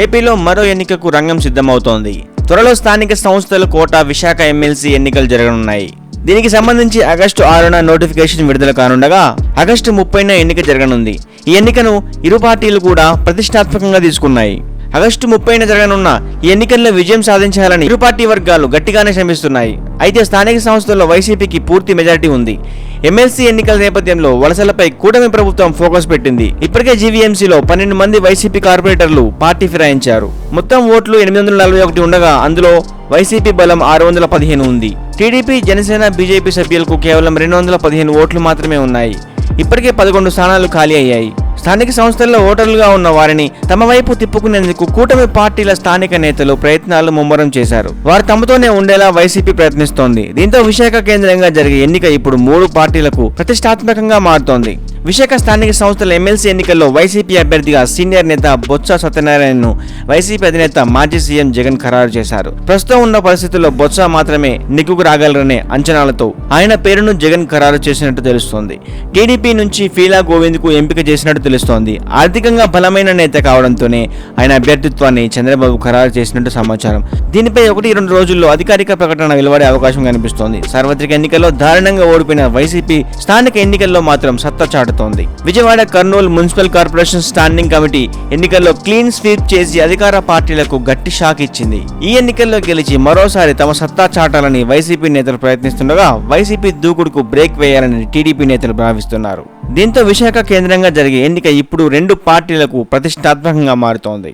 ఏపీలో మరో ఎన్నికకు రంగం సిద్ధమవుతోంది. త్వరలో స్థానిక సంస్థల కోట విశాఖ ఎమ్మెల్సీ ఎన్నికలు జరగనున్నాయి. దీనికి సంబంధించి ఆగస్టు ఆరున నోటిఫికేషన్ విడుదల కానుండగా ఆగస్టు ముప్పైన ఎన్నిక జరగనుంది. ఈ ఎన్నికను ఇరు పార్టీలు కూడా ప్రతిష్టాత్మకంగా తీసుకున్నాయి. ఆగస్టు ముప్పైన జరగనున్న ఈ ఎన్నికల్లో విజయం సాధించాలని ఇరు పార్టీ వర్గాలు గట్టిగానే శ్రమిస్తున్నాయి. అయితే స్థానిక సంస్థల్లో వైసీపీకి పూర్తి మెజారిటీ ఉంది. ఎమ్మెల్సీ ఎన్నికల నేపథ్యంలో వలసలపై కూటమి ప్రభుత్వం ఫోకస్ పెట్టింది. ఇప్పటికే జీవీఎంసీలో పన్నెండు మంది వైసీపీ కార్పొరేటర్లు పార్టీ ఫిరాయించారు. మొత్తం ఓట్లు ఎనిమిది వందల నలభై ఒకటి ఉండగా అందులో వైసీపీ బలం ఆరు వందల పదిహేను ఉంది. టీడీపీ జనసేన బీజేపీ సభ్యులకు కేవలం రెండు వందల పదిహేను ఓట్లు మాత్రమే ఉన్నాయి. ఇప్పటికే పదకొండు స్థానాలు ఖాళీ అయ్యాయి. స్థానిక సంస్థల్లో ఓటర్లుగా ఉన్న వారిని తమ వైపు తిప్పుకునేందుకు కూటమి పార్టీల స్థానిక నేతలు ప్రయత్నాలు ముమ్మరం చేశారు. వారు తమతోనే ఉండేలా వైసీపీ ప్రయత్నిస్తోంది. దీంతో విశాఖ కేంద్రంగా జరిగే ఎన్నిక ఇప్పుడు మూడు పార్టీలకు ప్రతిష్టాత్మకంగా మారుతోంది. విశాఖ స్థానిక సంస్థల ఎమ్మెల్సీ ఎన్నికల్లో వైసీపీ అభ్యర్థిగా సీనియర్ నేత బొత్స సత్యనారాయణను వైసీపీ అధినేత మాజీ సీఎం జగన్ ఖరారు చేశారు. ప్రస్తుతం ఉన్న పరిస్థితుల్లో బొత్స మాత్రమే నిగ్గుకు రాగలరనే అంచనాలతో ఆయన పేరును జగన్ ఖరారు చేసినట్టు తెలుస్తోంది. టీడీపీ నుంచి ఫీలా గోవింద్కు ఎంపిక చేసినట్టు తెలుస్తోంది. ఆర్థికంగా బలమైన నేత కావడంతోనే ఆయన అభ్యర్థిత్వాన్ని చంద్రబాబు ఖరారు చేసినట్టు సమాచారం. దీనిపై ఒకటి రెండు రోజుల్లో అధికారిక ప్రకటన వెలువడే అవకాశం కనిపిస్తోంది. సార్వత్రిక ఎన్నికల్లో దారుణంగా ఓడిపోయిన వైసీపీ స్థానిక ఎన్నికల్లో మాత్రం సత్తా చాటు మాట్లాడుతోంది Vijayawada Kurnool municipal corporation standing committee ఎన్నికల్లో క్లీన్ స్వీప్ చేసి అధికార పార్టీలకు గట్టి షాక్ ఇచ్చింది. ఈ ఎన్నికల్లో గెలిచి మరోసారి తమ సత్తా చాటాలని వైసీపీ నేతలు ప్రయత్నిస్తుండగా వైసీపీ దూకుడుకు బ్రేక్ వేయాలని టీడీపీ నేతలు భావిస్తున్నారు. దీంతో విశాఖ కేంద్రంగా జరిగే ఎన్నిక ఇప్పుడు రెండు పార్టీలకు ప్రతిష్టాత్మకంగా మారుతోంది.